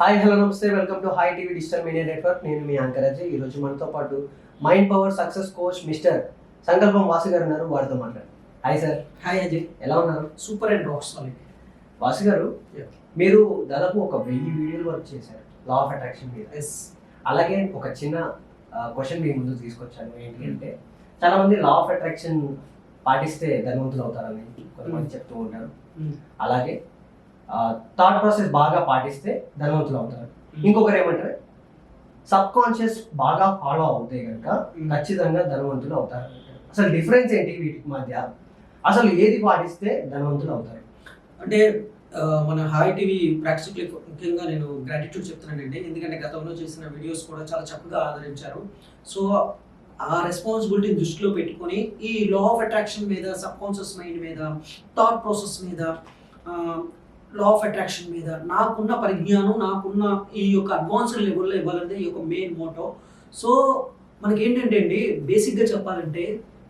Hi hello నమస్తే. Welcome to hi TV digital media network. నేను మీ యాంకర్ అజయ్. ఈ రోజు మనతో పాటు mind power success coach mister Sankalpam Vasu garu ఉన్నారు. వారితో మాట్లాడు హాయ్ సార్. హాయ్ అజయ్. ఎలా ఉన్నారు? Super and rock solid. Vasu garu. మీరు దాదాపు ఒక వెయ్యి వీడియోలు వర్క్ చేశారు. లా ఆఫ్ అట్రాక్షన్ మీద. ఎస్ అలాగే ఒక చిన్న క్వశ్చన్ మీ ముందు తీసుకొచ్చాను. ఏంటి అంటే చాలా మంది లా ఆఫ్ అట్రాక్షన్ పాటిస్తే ధనవంతులు అవుతారని కొంతమంది చెప్తూ ఉంటారు. అలాగే థాట్ ప్రాసెస్ బాగా పాటిస్తే ధనవంతులు అవుతారు. ఇంకొకరు ఏమంటారు? సబ్ కాన్షియస్ బాగా ఫాలో అవుతే కనుక ఖచ్చితంగా ధనవంతులు అవుతారు. అసలు డిఫరెన్స్ ఏంటి వీటి మధ్య? అసలు ఏది పాటిస్తే ధనవంతులు అవుతారు? అంటే మన హాయ్ టీవీ ప్రేక్షకులకు ముఖ్యంగా నేను గ్రాటిట్యూడ్ చెప్తున్నానండి. ఎందుకంటే గతంలో చేసిన వీడియోస్ కూడా చాలా చక్కగా ఆదరించారు. సో ఆ రెస్పాన్సిబిలిటీని దృష్టిలో పెట్టుకొని ఈ లా ఆఫ్ అట్రాక్షన్ మీద సబ్ కాన్షియస్ మైండ్ మీద థాట్ ప్రాసెస్ మీద లా ఆఫ్ అట్రాక్షన్ మీద. నాకున్న పరిజ్ఞానం నాకున్న ఈ యొక్క అడ్వాన్స్డ్ లెవెల్లో ఇవ్వాలనేది ఈ యొక్క మెయిన్ మోటో సో మనకి ఏంటంటే అండి బేసిక్గా చెప్పాలంటే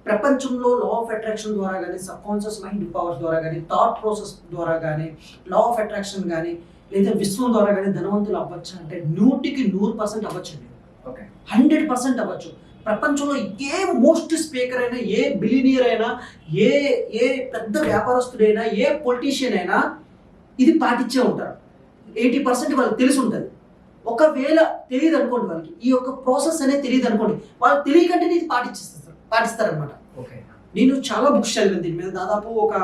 ప్రపంచంలో లా ఆఫ్ అట్రాక్షన్ ద్వారా కానీ సబ్ కాన్షియస్ మైండ్ పవర్స్ ద్వారా కానీ థాట్ ప్రాసెస్ ద్వారా కానీ లా ఆఫ్ అట్రాక్షన్ కానీ లేదా విశ్వం ద్వారా కానీ ధనవంతులు అవ్వచ్చు అంటే నూటికి నూరు పర్సెంట్ అవ్వచ్చండి. ఓకే హండ్రెడ్ పర్సెంట్ అవ్వచ్చు. ప్రపంచంలో ఏ మోస్ట్ స్పీకర్ అయినా ఏ బిలినియర్ అయినా ఏ ఏ పెద్ద వ్యాపారస్తుడైనా ఏ పొలిటీషియన్ అయినా ఇది పాటించే ఉంటారు. ఎయిటీ పర్సెంట్ వాళ్ళకి తెలిసి ఉంటుంది ఒకవేళ తెలియదు అనుకోండి వాళ్ళకి ఈ యొక్క ప్రాసెస్ అనేది తెలియదు అనుకోండి వాళ్ళు తెలియకంటే ఇది పాటించేస్తారు పాటిస్తారనమాట ఓకే. నేను చాలా బుక్స్ చదివాను దీని మీద దాదాపు ఒక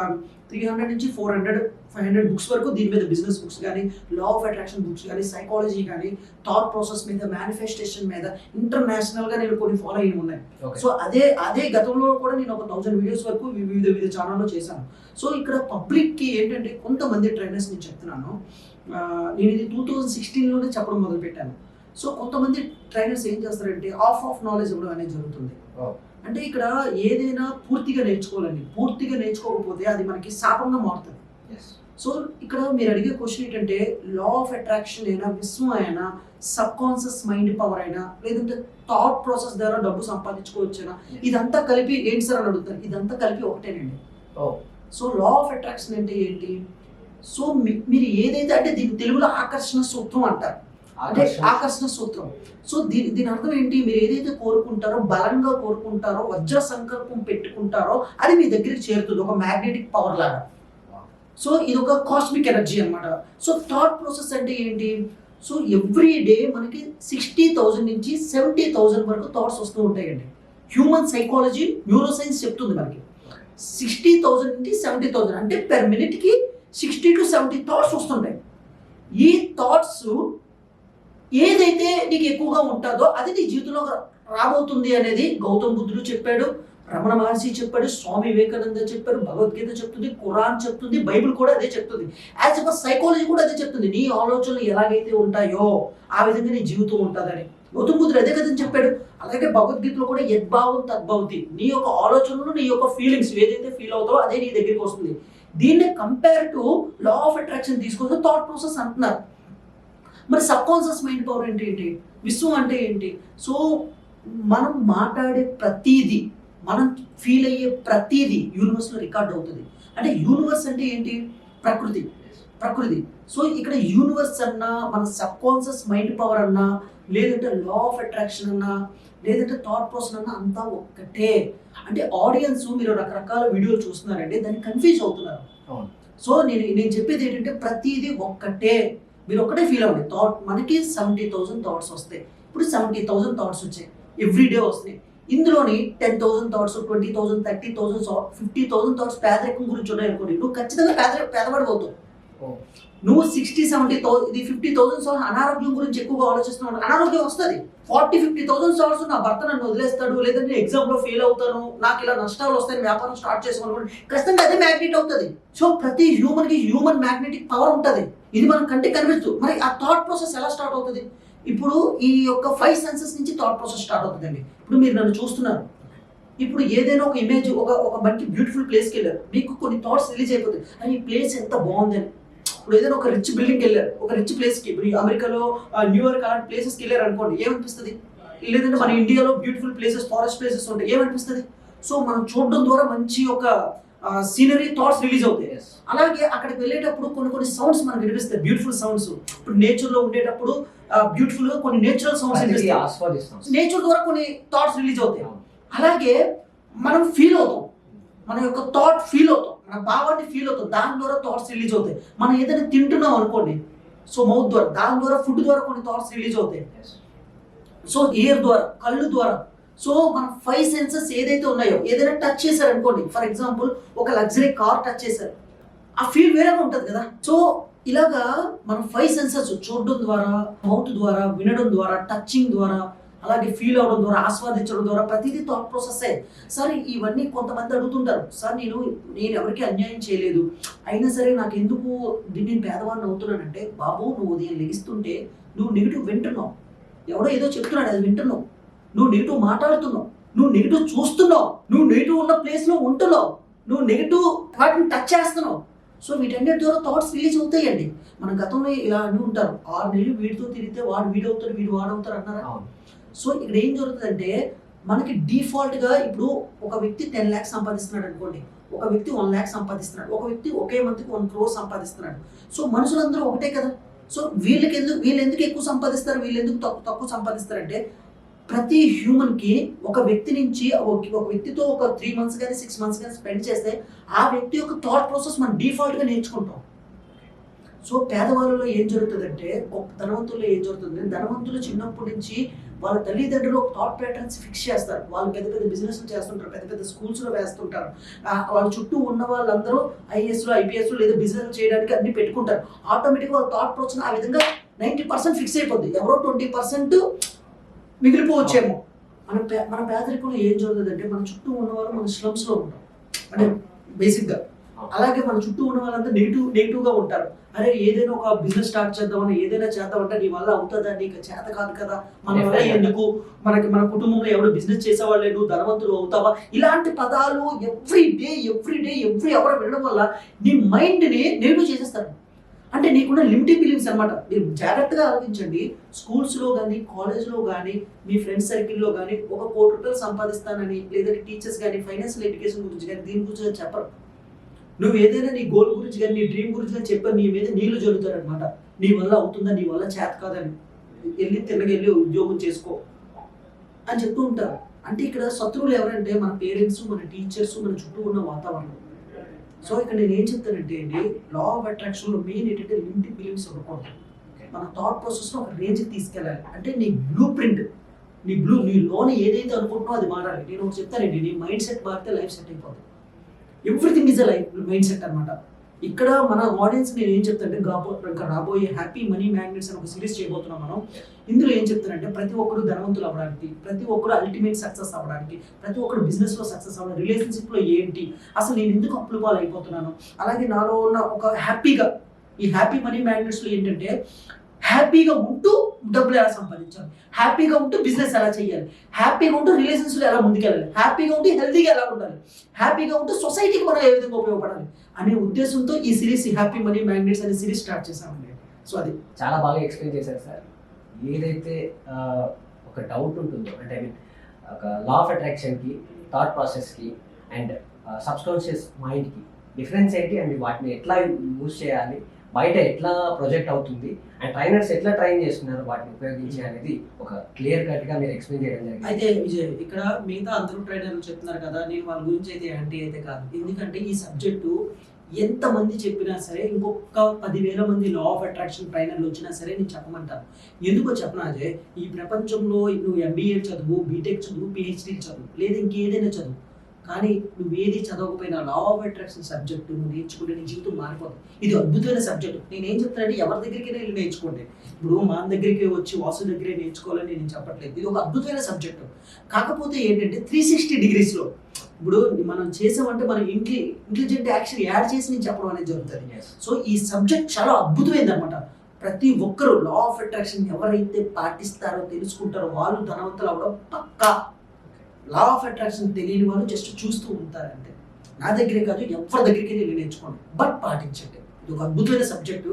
త్రీ హండ్రెడ్ నుంచి four hundred five hundred books వరకు దీని మీద బిజినెస్ బుక్స్ కానీ లా ఆఫ్ అట్రాక్షన్ బుక్స్ కానీ సైకాలజీ కానీ థాట్ ప్రాసెస్ మీద మేనిఫెస్టేషన్ మీద ఇంటర్నేషనల్గా నేను కొన్ని ఫాలో అయ్యి ఉన్నాయి. సో అదే అదే గతంలో కూడా నేను ఒక థౌసండ్ వీడియోస్ వరకు వివిధ వివిధ ఛానల్లో చేశాను. సో ఇక్కడ పబ్లిక్కి ఏంటంటే కొంతమంది ట్రైనర్స్ నేను చెప్తున్నాను. నేను ఇది టూ థౌజండ్ సిక్స్టీన్లోనే చెప్పడం మొదలు పెట్టాను సో కొంతమంది ట్రైనర్స్ ఏం చేస్తారంటే ఆఫ్ ఆఫ్ నాలెడ్జ్ ఇవ్వడం అనేది జరుగుతుంది. అంటే ఇక్కడ ఏదైనా పూర్తిగా నేర్చుకోవాలండి. పూర్తిగా నేర్చుకోకపోతే అది మనకి శాపంగా మారుతుంది. సో ఇక్కడ మీరు అడిగే క్వశ్చన్ ఏంటంటే లా ఆఫ్ అట్రాక్షన్ అయినా విశ్వం అయినా సబ్ కాన్షియస్ మైండ్ పవర్ అయినా లేదంటే థాట్ ప్రాసెస్ ద్వారా డబ్బు సంపాదించుకోవచ్చైనా ఇదంతా కలిపి ఏంటి సార్ అని అడుగుతారు. ఇదంతా కలిపి ఒకటేనండి. సో లా ఆఫ్ అట్రాక్షన్ అంటే ఏంటి? సో మీరు ఏదైతే అంటే దీని తెలుగులో ఆకర్షణ సూత్రం అంటారు. అంటే ఆకర్షణ. సూత్రం. సో దీని దీని అర్థం ఏంటి? మీరు ఏదైతే కోరుకుంటారో బలంగా కోరుకుంటారో వజ్ర సంకల్పం పెట్టుకుంటారో అది మీ దగ్గరికి చేరుతుంది. ఒక మ్యాగ్నెటిక్ పవర్ లాగా. సో ఇది ఒక కాస్మిక్ ఎనర్జీ అన్నమాట. సో థాట్ ప్రాసెస్ అంటే ఏంటి? సో ఎవ్రీ డే మనకి సిక్స్టీ థౌజండ్ నుంచి సెవెంటీ థౌజండ్ వరకు థాట్స్ వస్తూ ఉంటాయండి. హ్యూమన్ సైకాలజీ న్యూరో సైన్స్ చెప్తుంది మనకి. సిక్స్టీ థౌజండ్ నుంచి సెవెంటీ థౌజండ్ అంటే పెర్ మినిట్కి సిక్స్టీ టు సెవెంటీ థాట్స్ వస్తుంటాయి. ఈ థాట్స్ ఏదైతే నీకు ఎక్కువగా ఉంటుందో అది నీ జీవితంలో రాబోతుంది అనేది గౌతమ్ బుద్ధుడు చెప్పాడు రమణ మహర్షి చెప్పాడు స్వామి వివేకానంద చెప్పారు భగవద్గీత చెప్తుంది ఖురాన్ చెప్తుంది బైబిల్ కూడా అదే చెప్తుంది. యాజ్ ఒక సైకాలజీ కూడా అదే చెప్తుంది. నీ ఆలోచనలు ఎలాగైతే ఉంటాయో ఆ విధంగా నీ జీవితం ఉంటుందని. గౌతమ్ బుద్ధుడు అదే కదని చెప్పాడు. అలాగే భగవద్గీతలో కూడా యద్భావం తద్భవతి నీ యొక్క ఆలోచనలు నీ యొక్క ఫీలింగ్స్ ఏదైతే ఫీల్ అవుతావో అదే నీ దగ్గరికి వస్తుంది. దీన్ని compare to law of attraction తీసుకొస్తే థాట్ ప్రాసెస్ అంటున్నారు. మరి సబ్ కాన్షియస్ మైండ్ పవర్ ఏంటి ఏంటి? విశ్వం అంటే ఏంటి? సో మనం మాట్లాడే ప్రతీది మనం ఫీల్ అయ్యే ప్రతీది యూనివర్స్లో రికార్డ్ అవుతుంది. అంటే యూనివర్స్ అంటే ఏంటి? ప్రకృతి. ప్రకృతి. సో ఇక్కడ యూనివర్స్ అన్నా మన సబ్ కాన్షియస్ మైండ్ పవర్ అన్నా లేదంటే లా ఆఫ్ అట్రాక్షన్ అన్నా లేదంటే థాట్ ప్రాసెస్ అన్నా అంతా ఒక్కటే. అంటే ఆడియన్స్ మీరు రకరకాల వీడియోలు చూస్తున్నారంటే దాన్ని కన్ఫ్యూజ్ అవుతున్నారు. సో నేను నేను చెప్పేది ఏంటంటే ప్రతిదీ ఒక్కటే. మీరు ఒక్కటే ఫీల్ అవ్వండి. థాట్ మనకి సెవెంటీ థౌసండ్ థాట్స్ వస్తాయి. ఇప్పుడు సెవెంటీ థౌసండ్ థాట్స్ వచ్చాయి. ఎవ్రీ డే వస్తున్నాయి. ఇందులోని ten thousand thoughts twenty thousand thirty thousand fifty thousand thoughts పేదరికం గురించి ఉన్నాయి అనుకోండి నువ్వు ఖచ్చితంగా పేద పేదపడిపోతావు నువ్వు సిక్స్టీ సెవెంటీ థౌసండ్ ఇది ఫిఫ్టీ థౌసండ్ సార్లు అనారోగ్యం గురించి ఎక్కువగా ఆలోచిస్తున్నావు అనారోగ్యం వస్తుంది. ఫార్టీ ఫిఫ్టీ థౌసండ్ సార్స్ నా భర్త నన్ను వదిలేస్తాడు లేదంటే ఎగ్జామ్లో ఫెయిల్ అవుతాను నాకు ఇలా నష్టాలు వస్తాయి వ్యాపారం స్టార్ట్ చేసుకోవాలి ఖచ్చితంగా అదే మ్యాగ్నెట్ అవుతుంది. సో ప్రతి హ్యూమన్కి హ్యూమన్ మ్యాగ్నెటిక్ పవర్ ఉంటుంది. ఇది మన కంటికి కనిపిస్తూ మరి ఆ థాట్ ప్రాసెస్ ఎలా స్టార్ట్ అవుతుంది? ఇప్పుడు ఈ యొక్క ఫైవ్ సెన్సెస్ నుంచి థాట్ ప్రాసెస్ స్టార్ట్ అవుతుందండి. ఇప్పుడు మీరు నన్ను చూస్తున్నారు. ఇప్పుడు ఏదైనా ఒక ఇమేజ్ ఒక ఒక మంచి బ్యూటిఫుల్ ప్లేస్కి వెళ్ళారు. మీకు కొన్ని థాట్స్ రిలీజ్ అయిపోతాయి. అని ఈ ప్లేస్ ఎంత బాగుందని ఇప్పుడు ఏదైనా ఒక రిచ్ బిల్డింగ్కి వెళ్ళారు ఒక రిచ్ ప్లేస్కి ఇప్పుడు అమెరికాలో న్యూయార్క్ అలాంటి ప్లేసెస్కి వెళ్ళారు అనుకోండి ఏమనిపిస్తుంది? లేదంటే మన ఇండియాలో బ్యూటిఫుల్ ప్లేసెస్ ఫారెస్ట్ ప్లేసెస్ ఉంటాయి ఏమనిపిస్తుంది? సో మనం చూడడం ద్వారా మంచి ఒక సీనరీ థాట్స్ రిలీజ్ అవుతాయి. అలాగే అక్కడికి వెళ్ళేటప్పుడు కొన్ని కొన్ని సౌండ్స్ మనకు వినిపిస్తాయి బ్యూటిఫుల్ సౌండ్స్ ఇప్పుడు నేచర్లో ఉండేటప్పుడు బ్యూటిఫుల్గా కొన్ని నేచురల్ సౌండ్స్ వినిపిస్తాయి. నేచర్ ద్వారా కొన్ని థాట్స్ రిలీజ్ అవుతాయి. అలాగే మనం ఫీల్ అవుతాం. మన యొక్క థాట్ ఫీల్ అవుతాం. మన భావాన్ని ఫీల్ అవుతాం. దాని ద్వారా థాట్స్ రిలీజ్ అవుతాయి. మనం ఏదైనా తింటున్నాం అనుకోండి సో మౌత్ ద్వారా దాని ద్వారా ఫుడ్ ద్వారా కొన్ని థాట్స్ రిలీజ్ అవుతాయి. సో ఇయర్ ద్వారా కళ్ళు ద్వారా. సో మన ఫైవ్ సెన్సెస్ ఏదైతే ఉన్నాయో ఏదైనా టచ్ చేశారు అనుకోండి ఫర్ ఎగ్జాంపుల్ ఒక లగ్జరీ కార్ టచ్ చేశారు. ఆ ఫీల్ వేరేగా ఉంటుంది కదా. సో ఇలాగా మన ఫైవ్ సెన్సెస్ చూడడం ద్వారా మౌత్ ద్వారా వినడం ద్వారా టచింగ్ ద్వారా అలాగే ఫీల్ అవడం ద్వారా ఆస్వాదించడం ద్వారా ప్రతిదీ థాట్ ప్రాసెస్ సార్ ఇవన్నీ కొంతమంది అడుగుతుంటారు. సార్ నేను నేను ఎవరికి అన్యాయం చేయలేదు. అయినా సరే నాకు ఎందుకు దీన్ని నేను పేదవాడిని అవుతున్నానంటే బాబు నువ్వు ఉదయం లెగిస్తుంటే నువ్వు నెగిటివ్ వింటున్నావు. ఎవడో ఏదో చెప్తున్నాడు అది వింటున్నావు. నువ్వు నెగిటివ్ మాట్లాడుతున్నావు. నువ్వు నెగిటివ్ చూస్తున్నావు. నువ్వు నెగిటివ్ ఉన్న ప్లేస్లో ఉంటున్నావు. నువ్వు నెగిటివ్ వాటిని టచ్ చేస్తున్నావు. సో వీటన్నిటి ద్వారా థాట్స్ రిలీజ్ అవుతాయండి. మన గతంలో ఇలా అని ఉంటారు ఆరు నెలలు వీడితో తిరిగితే వాడు వీడవుతాడు వీడు వాడవుతారు అన్నారా సో ఇక్కడ ఏం జరుగుతుందంటే మనకి డిఫాల్ట్గా ఇప్పుడు ఒక వ్యక్తి టెన్ ల్యాక్స్ సంపాదిస్తున్నాడు అనుకోండి ఒక వ్యక్తి వన్ ల్యాక్ సంపాదిస్తున్నాడు ఒక వ్యక్తి ఒకే మంత్కి వన్ క్రోర్ సంపాదిస్తున్నాడు. సో మనుషులందరూ ఒకటే కదా? సో వీళ్ళకి ఎందుకు వీళ్ళు ఎందుకు ఎక్కువ సంపాదిస్తారు? వీళ్ళు ఎందుకు తక్కువ తక్కువ సంపాదిస్తారంటే ప్రతి హ్యూమన్కి ఒక వ్యక్తి నుంచి ఒక వ్యక్తితో ఒక త్రీ మంత్స్ కానీ సిక్స్ మంత్స్ కానీ స్పెండ్ చేస్తే ఆ వ్యక్తి యొక్క థాట్ ప్రాసెస్ మనం డిఫాల్ట్గా నేర్చుకుంటాం. సో పేదవాళ్ళలో ఏం జరుగుతుందంటే గొప్ప ధనవంతుల్లో ఏం జరుగుతుంది ధనవంతులు చిన్నప్పటి నుంచి వాళ్ళ తల్లిదండ్రులు ఒక థాట్ ప్యాటర్న్స్ ఫిక్స్ చేస్తారు. వాళ్ళు పెద్ద పెద్ద బిజినెస్ చేస్తుంటారు పెద్ద పెద్ద స్కూల్స్లో లో వేస్తుంటారు. వాళ్ళ చుట్టూ ఉన్న వాళ్ళందరూ ఐఏఎస్లు ఐపీఎస్లు లేదా బిజినెస్ చేయడానికి అన్ని పెట్టుకుంటారు. ఆటోమేటిక్గా వాళ్ళ థాట్ ప్రాసెస్ ఆ విధంగా నైంటీ పర్సెంట్ ఫిక్స్ అయిపోద్ది. ఎవరో ట్వంటీ పర్సెంట్ మిగిలిపోవచ్చేమో. మన పే మన పేదరికంలో ఏం జరుగుతుందంటే మన చుట్టూ ఉన్నవారు మన slums లో ఉంటాం అంటే బేసిక్గా అలాగే మన చుట్టూ ఉన్న వాళ్ళంతా నెగిటివ్ నెగిటివ్గా ఉంటారు. అరే ఏదైనా ఒక బిజినెస్ స్టార్ట్ చేద్దామని ఏదైనా చేద్దామంటే నీ వల్ల అవుతుందా? నీకు చేత కాదు కదా. మన వల్ల. ఎందుకు? మనకి మన కుటుంబంలో ఎవరు బిజినెస్ చేసేవాళ్ళే? నువ్వు ధనవంతులు అవుతావా? ఇలాంటి పదాలు every day every day every hour వినడం వల్ల నీ మైండ్ని నెగిటివ్ చేసేస్తారు. అంటే నీకున్న లిమిటింగ్ బిలీవ్స్ అనమాట మీరు జాగ్రత్తగా ఆలోచించండి. స్కూల్స్లో కానీ కాలేజ్లో కానీ మీ ఫ్రెండ్స్ సర్కిల్లో కానీ ఒక కోటి రూపాయలు సంపాదిస్తానని లేదంటే టీచర్స్ కానీ ఫైనాన్షియల్ ఎడ్యుకేషన్ గురించి కానీ దీని గురించి కానీ చెప్పరు. నువ్వు ఏదైనా నీ గోల్ గురించి కానీ నీ డ్రీమ్ గురించి కానీ చెప్పని నీ మీద నీళ్ళు జరుగుతారనమాట నీ వల్ల అవుతుందా నీ వల్ల చేత కాదని. వెళ్ళి తిన్నగెళ్ళి ఉద్యోగం చేసుకో అని చెప్తూ ఉంటారు. అంటే ఇక్కడ శత్రువులు ఎవరంటే మన పేరెంట్స్ మన టీచర్స్ మన చుట్టూ ఉన్న వాతావరణం. సో ఇక్కడ నేను ఏం చెప్తానంటే అండి లా ఆఫ్ అట్రాక్షన్లో మెయిన్ ఏంటంటే లిమిటెడ్ బిలీవ్స్ ఇవ్వకూడదు మన థాట్ ప్రాసెస్లో ఒక రేంజ్ తీసుకెళ్ళాలి. అంటే నీ బ్లూ ప్రింట్ నీ బ్లూ నీ లోన్ ఏదైతే అనుకుంటున్నావు అది మారాలి. నేను ఒకటి చెప్తానండి నీ మైండ్ సెట్ మారితే లైఫ్ సెట్ అయిపోతుంది everything is a life mind set అనమాట ఇక్కడ మన ఆడియన్స్ నేను ఏం చెప్తానంటే ఇంకా రాబోయే హ్యాపీ మనీ మ్యాగ్నెట్స్ అని ఒక సిరీస్ చేయబోతున్నాం మనం. ఇందులో ఏం చెప్తానంటే ప్రతి ఒక్కరు ధనవంతులు అవ్వడానికి ప్రతి ఒక్కరు అల్టిమేట్ సక్సెస్ అవ్వడానికి ప్రతి ఒక్కరు బిజినెస్లో సక్సెస్ అవ్వడం రిలేషన్షిప్లో ఏంటి అసలు నేను ఎందుకు అప్పులు పాలు అయిపోతున్నాను అలాగే నాలో ఉన్న ఒక హ్యాపీగా ఈ హ్యాపీ మనీ మ్యాగ్నెట్స్లో ఏంటంటే హ్యాపీగా ఉంటూ డబ్బులు ఎలా సంపాదించాలి? హ్యాపీగా ఉంటూ బిజినెస్ ఎలా చేయాలి? హ్యాపీగా ఉంటూ రిలేషన్స్లో ఎలా ముందుకెళ్ళాలి? హ్యాపీగా ఉంటూ హెల్తీగా ఎలా ఉండాలి? హ్యాపీగా ఉంటూ సొసైటీకి మనం ఏ విధంగా ఉపయోగపడాలి? అనే ఉద్దేశంతో ఈ సిరీస్ హ్యాపీ మనీ మ్యాగ్నెట్స్ అనే సిరీస్ స్టార్ట్ చేశామండి. సో అది చాలా బాగా ఎక్స్ప్లెయిన్ చేశారు సార్. ఏదైతే ఒక డౌట్ ఉంటుందో అంటే ఐ మీన్ ఒక లా ఆఫ్ అట్రాక్షన్కి థాట్ ప్రాసెస్కి అండ్ సబ్స్కాన్షియస్ మైండ్కి డిఫరెన్స్ ఏంటి? అండ్ వాటిని ఎట్లా యూజ్ చేయాలి? బయట ఎట్లా ప్రొజెక్ట్ అవుతుంది అండ్ ట్రైనర్స్ ఎట్లా ట్రైన్ చేస్తున్నారు? వాటిని ఉపయోగించి అనేది ఒక క్లియర్ కట్గా మీరు ఎక్స్ప్లెయిన్ చేయడం జరిగింది. అయితే విజయ్ ఇక్కడ మిగతా అందరూ ట్రైనర్లు చెప్తున్నారు కదా నేను వాళ్ళ గురించి అయితే యాంటీ అయితే కాదు. ఎందుకంటే ఈ సబ్జెక్టు ఎంత మంది చెప్పినా సరే ఇంకొక పదివేల మంది లా ఆఫ్ అట్రాక్షన్ ట్రైనర్లు వచ్చినా సరే నేను చెప్పమంటాను. ఎందుకో చెప్పనా అజయ్? ఈ ప్రపంచంలో నువ్వు ఎంబీఏ చదువు బీటెక్ చదువు పిహెచ్డీ చదువు లేదా ఇంకేదైనా చదువు. కానీ నువ్వు ఏది చదవకపోయినా లా ఆఫ్ అట్రాక్షన్ సబ్జెక్టు నువ్వు నేర్చుకుంటే నీ జీవితం మారిపోతుంది ఇది అద్భుతమైన సబ్జెక్ట్ నేను చెప్తానంటే ఎవరి దగ్గరికి వెళ్ళి నేర్చుకోండి. ఇప్పుడు మా దగ్గరికి వచ్చి వాసు దగ్గరే నేర్చుకోవాలని నేను చెప్పట్లేదు. ఇది ఒక అద్భుతమైన సబ్జెక్టు కాకపోతే ఏంటంటే త్రీ సిక్స్టీ డిగ్రీస్లో ఇప్పుడు మనం చేసామంటే మనం ఇంట్లీ ఇంటెలిజెంట్ యాక్షన్ యాడ్ చేసి నేను చెప్పడం అనేది జరుగుతుంది. సో ఈ సబ్జెక్ట్ చాలా అద్భుతమైంది అనమాట ప్రతి ఒక్కరు లా ఆఫ్ అట్రాక్షన్ ఎవరైతే పాటిస్తారో తెలుసుకుంటారో వాళ్ళు ధనవంతులు అవడం పక్కా. లా ఆఫ్ అట్రాక్షన్ తెలియని వాళ్ళు జస్ట్ చూస్తూ ఉంటారంటే. నా దగ్గరే కాదు ఎవరి దగ్గరికి వెళ్ళి నేర్చుకోండి. బట్ పాటించండి. ఇది ఒక అద్భుతమైన సబ్జెక్టు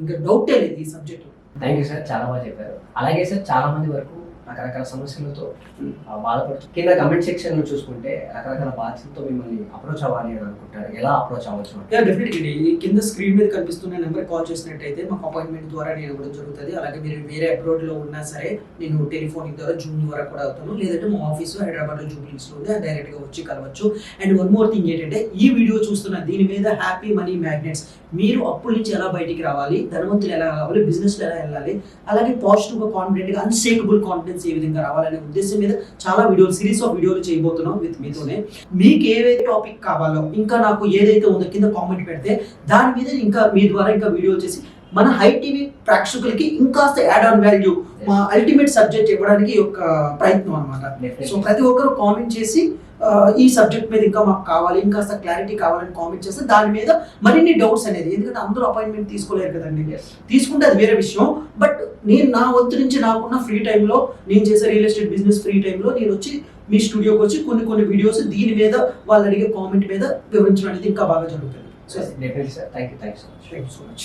ఇంకా డౌటే లేదు ఈ సబ్జెక్టు థ్యాంక్ యూ సార్ చాలా బాగా చెప్పారు. అలాగే సార్ చాలా మంది వరకు రకరకాల సమస్యలతో Hmm. బాధపడుతూ కింద కమెంట్ సెక్షన్లో చూసుకుంటే రకరకాల బాధ్యతలతో మిమ్మల్ని అప్రోచ్ అవ్వాలి అని అనుకుంటారు. ఎలా అప్రోచ్ అవ్వచ్చు డెఫినెట్లీ కింద స్క్రీన్ మీద కనిపిస్తున్న నెంబర్ కాల్ చేసినట్టయితే మాకు అపాయింట్మెంట్ ద్వారా నేను ఇవ్వడం జరుగుతుంది. అలాగే మీరు వేరే అబ్రోడ్లో ఉన్నా సరే నేను టెలిఫోనిక్ ద్వారా జూమ్ ద్వారా కూడా అవుతాను. లేదంటే మా ఆఫీస్ హైదరాబాద్లో జూబ్లీస్లో ఉంది డైరెక్ట్గా వచ్చి కలవచ్చు. అండ్ వన్ మోర్ థింగ్ ఏంటంటే ఈ వీడియో చూస్తున్న దీని మీద హ్యాపీ మనీ మ్యాగ్నెట్స్ మీరు అప్పుల నుంచి ఎలా బయటికి రావాలి? ధనవంతులు ఎలా కావాలి? బిజినెస్ ఎలా వెళ్ళాలి? అలాగే పాజిటివ్గా కాన్ఫిడెంట్గా అన్సేకబుల్ కాన్ఫిడెన్స్ ఏ విధంగా రావాలనే ఉద్దేశం మీద చాలా వీడియోలు సిరీస్ ఆఫ్ వీడియోలు చేయబోతున్నాం విత్ మీతోనే మీకు ఏవైతే టాపిక్ కావాలో ఇంకా నాకు ఏదైతే ఉందో కింద కామెంట్ పెడితే దాని మీద ఇంకా మీ ద్వారా ఇంకా వీడియో చేసి మన హై టీవీ ప్రేక్షకులకి ఇంకాస్త యాడ్ ఆన్ వాల్యూ మా అల్టిమేట్ సబ్జెక్ట్ ఇవ్వడానికి యొక్క ప్రయత్నం అనమాట సో. ప్రతి ఒక్కరు కామెంట్ చేసి ఈ సబ్జెక్ట్ మీద ఇంకా మాకు కావాలి ఇంకాస్త క్లారిటీ కావాలని కామెంట్ చేస్తే దాని మీద మరిన్ని డౌట్స్ అనేది ఎందుకంటే అందరూ అపాయింట్మెంట్ తీసుకోలేరు కదండి. తీసుకుంటే అది వేరే విషయం బట్ నేను నా వంతు నుంచి నాకున్న ఫ్రీ టైంలో నేను చేసే రియల్ ఎస్టేట్ బిజినెస్ ఫ్రీ టైంలో నేను వచ్చి మీ స్టూడియోకి వచ్చి కొన్ని కొన్ని వీడియోస్ దీని మీద వాళ్ళు అడిగే కామెంట్ మీద వివరించడం అనేది ఇంకా బాగా జరుగుతుంది so sir. Thank you. Thank you so much. Thank you so much